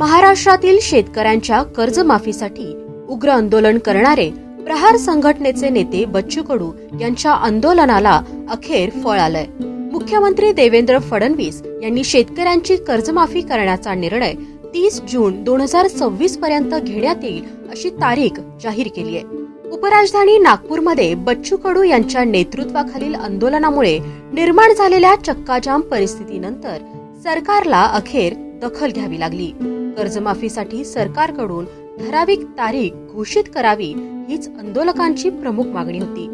महाराष्ट्रातील शेतकऱ्यांच्या कर्जमाफीसाठी उग्र आंदोलन करणारे प्रहार संघटनेचे नेते बच्चू कडू यांच्या आंदोलनाला अखेर फळ आलंय. मुख्यमंत्री देवेंद्र फडणवीस यांनी शेतकऱ्यांची कर्जमाफी करण्याचा निर्णय तीस जून दोन हजार सव्वीस पर्यंत घेण्यात येईल अशी तारीख जाहीर केली आहे. उपराजधानी नागपूरमध्ये बच्चू कडू यांच्या नेतृत्वाखालील आंदोलनामुळे निर्माण झालेल्या चक्काजाम परिस्थितीनंतर सरकारला अखेर दखल घ्यावी लागली. कर्जमाफीसाठी सरकारकडून ठराविक तारीख घोषित करावी हीच आंदोलकांची प्रमुख मागणी होती.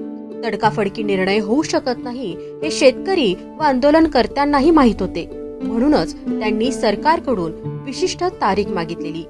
तडकाफडकी निर्णय होऊ शकत नाही हे शेतकरी व आंदोलनकर्त्यांनाही माहीत होते. म्हणूनच त्यांनी सरकारकडून विशिष्ट तारीख मागितलेली.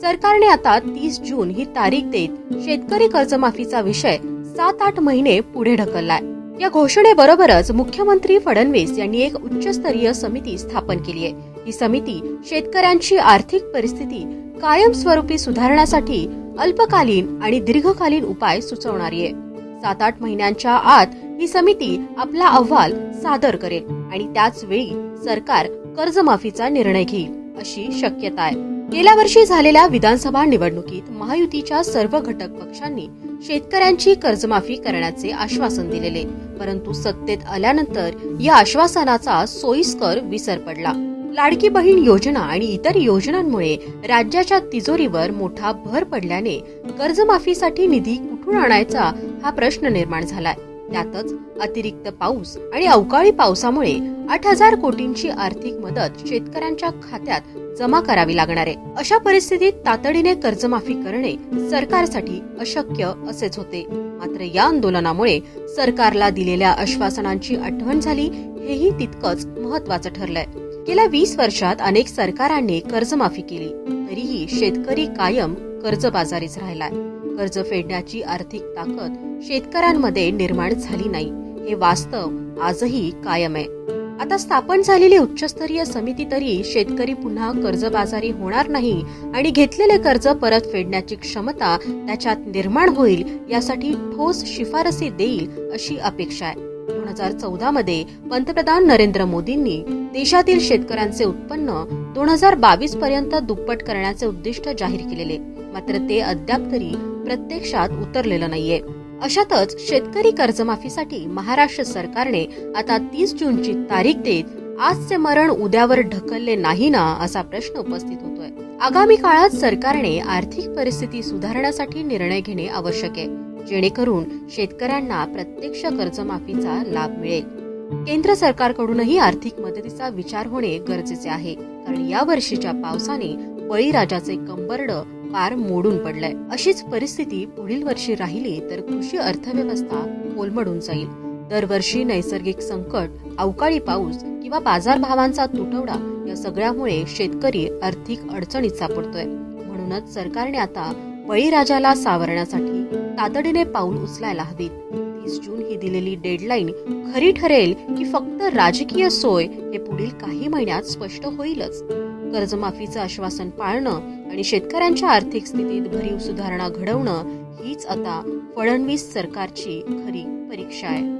सरकारने आता तीस जून ही तारीख देत शेतकरी कर्जमाफीचा विषय सात आठ महिने पुढे ढकललाय. या घोषणेबरोबरच मुख्यमंत्री फडणवीस यांनी एक उच्चस्तरीय समिती स्थापन केली आहे. ही समिती शेतकऱ्यांची आर्थिक परिस्थिती कायमस्वरूपी सुधारण्यासाठी अल्पकालीन आणि दीर्घकालीन उपाय सुचवणारी आहे. सात आठ महिन्यांच्या आत ही समिती आपला अहवाल सादर करेल आणि त्याच वेळी सरकार कर्जमाफीचा निर्णय घेईल अशी शक्यता आहे. गेल्या वर्षी झालेल्या विधानसभा निवडणुकीत महायुतीच्या सर्व घटक पक्षांनी शेतकऱ्यांची कर्जमाफी करण्याचे आश्वासन दिलेले परंतु सत्तेत आल्यानंतर या आश्वासनाचा सोयीस्कर विसर पडला. लाडकी बहीण योजना आणि इतर योजनांमुळे राज्याच्या तिजोरीवर मोठा भर पडल्याने कर्जमाफीसाठी निधी कुठून आणायचा हा प्रश्न निर्माण झालाय. त्यातच अतिरिक्त पाऊस आणि अवकाळी पावसामुळे आठ हजार कोटींची आर्थिक मदत शेतकऱ्यांच्या खात्यात जमा करावी लागणार आहे. अशा परिस्थितीत तातडीने कर्जमाफी करणे सरकारसाठी अशक्य असेच होते. मात्र या आंदोलनामुळे सरकारला दिलेल्या आश्वासनांची आठवण झाली हेही तितकंच महत्वाचं ठरलंय. गेल्या वीस वर्षात अनेक सरकारांनी कर्जमाफी केली. तरीही शेतकरी कायम कर्जबाजारीच राहिलाय. कर्ज फेडण्याची आर्थिक ताकद शेतकऱ्यांमध्ये निर्माण झाली नाही. हे वास्तव आजही कायम आहे. आता स्थापन झालेली उच्चस्तरीय समिती तरी शेतकरी पुन्हा कर्जबाजारी होणार नाही आणि घेतलेले कर्ज परत फेडण्याची क्षमता त्याच्यात निर्माण होईल यासाठी ठोस शिफारसी देईल अशी अपेक्षा आहे. हजार चौदा मध्ये पंतप्रधान नरेंद्र मोदींनी देशातील शेतकऱ्यांचे उत्पन्न दोन हजार बावीस पर्यंत दुप्पट करण्याचे उद्दिष्ट जाहीर केलेले. मात्र ते अद्याप तरी प्रत्यक्षात उतरलेलं नाहीये. अशातच शेतकरी कर्जमाफीसाठी महाराष्ट्र सरकारने आता तीस जूनची तारीख देत आजचे मरण उद्यावर ढकलले नाही ना असा प्रश्न उपस्थित होतोय. आगामी काळात सरकारने आर्थिक परिस्थिती सुधारण्यासाठी निर्णय घेणे आवश्यक आहे. जेणेकरून शेतकऱ्यांना प्रत्यक्ष कर्जमाफीचा लाभ मिळेल. केंद्र सरकारकडूनही आर्थिक मदतीचा विचार होणे गरजेचे आहे. कारण या वर्षीच्या पावसाने बळीराजाचे कंबरड पार मोडून पडलंय. अशीच परिस्थिती पुढील वर्षी राहिली तर कृषी अर्थव्यवस्था कोलमडून जाईल. दरवर्षी नैसर्गिक संकट अवकाळी पाऊस किंवा बाजारभावांचा तुटवडा या सगळ्यामुळे शेतकरी आर्थिक अडचणीत सापडतोय. म्हणूनच सरकारने आता बळीराजाला सावरण्यासाठी तातडीने पाऊल उचलायला हवीत. तीस जून ही दिलेली डेडलाईन खरी ठरेल की फक्त राजकीय सोय हे पुढील काही महिन्यात स्पष्ट होईलच. कर्जमाफीचं आश्वासन पाळणं आणि शेतकऱ्यांच्या आर्थिक स्थितीत भरीव सुधारणा घडवणं हीच आता फडणवीस सरकारची खरी परीक्षा आहे.